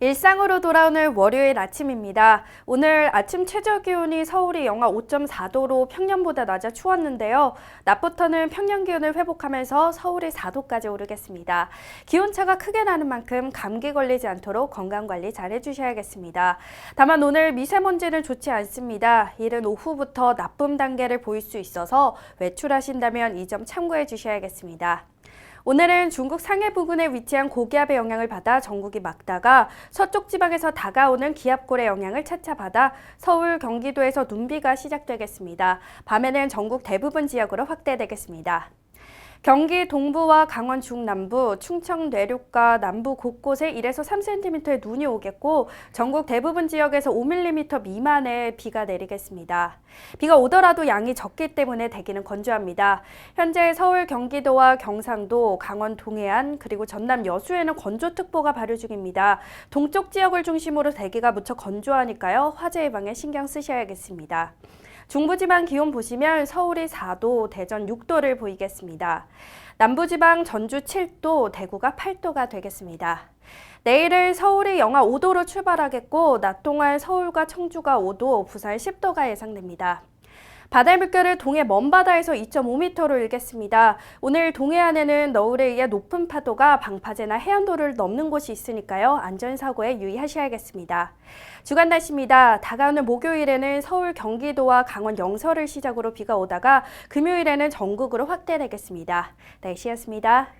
일상으로 돌아오는 월요일 아침입니다. 오늘 아침 최저 기온이 서울이 영하 5.4도로 평년보다 낮아 추웠는데요. 낮부터는 평년 기온을 회복하면서 서울이 4도까지 오르겠습니다. 기온차가 크게 나는 만큼 감기 걸리지 않도록 건강 관리 잘 해주셔야겠습니다. 다만 오늘 미세먼지는 좋지 않습니다. 이른 오후부터 나쁨 단계를 보일 수 있어서 외출하신다면 이 점 참고해 주셔야겠습니다. 오늘은 중국 상해 부근에 위치한 고기압의 영향을 받아 전국이 막다가 서쪽 지방에서 다가오는 기압골의 영향을 차차 받아 서울, 경기도에서 눈비가 시작되겠습니다. 밤에는 전국 대부분 지역으로 확대되겠습니다. 경기 동부와 강원 중남부, 충청 내륙과 남부 곳곳에 1에서 3cm의 눈이 오겠고 전국 대부분 지역에서 5mm 미만의 비가 내리겠습니다. 비가 오더라도 양이 적기 때문에 대기는 건조합니다. 현재 서울, 경기도와 경상도, 강원 동해안 그리고 전남 여수에는 건조특보가 발효 중입니다. 동쪽 지역을 중심으로 대기가 무척 건조하니까요. 화재 예방에 신경 쓰셔야겠습니다. 중부지방 기온 보시면 서울이 4도, 대전 6도를 보이겠습니다. 남부지방 전주 7도, 대구가 8도가 되겠습니다. 내일은 서울이 영하 5도로 출발하겠고 낮 동안 서울과 청주가 5도, 부산 10도가 예상됩니다. 바다의 물결을 동해 먼바다에서 2.5m로 일겠습니다. 오늘 동해안에는 너울에 의해 높은 파도가 방파제나 해안도를 넘는 곳이 있으니까요. 안전사고에 유의하셔야겠습니다. 주간 날씨입니다. 다가오는 목요일에는 서울, 경기도와 강원 영서를 시작으로 비가 오다가 금요일에는 전국으로 확대되겠습니다. 날씨였습니다.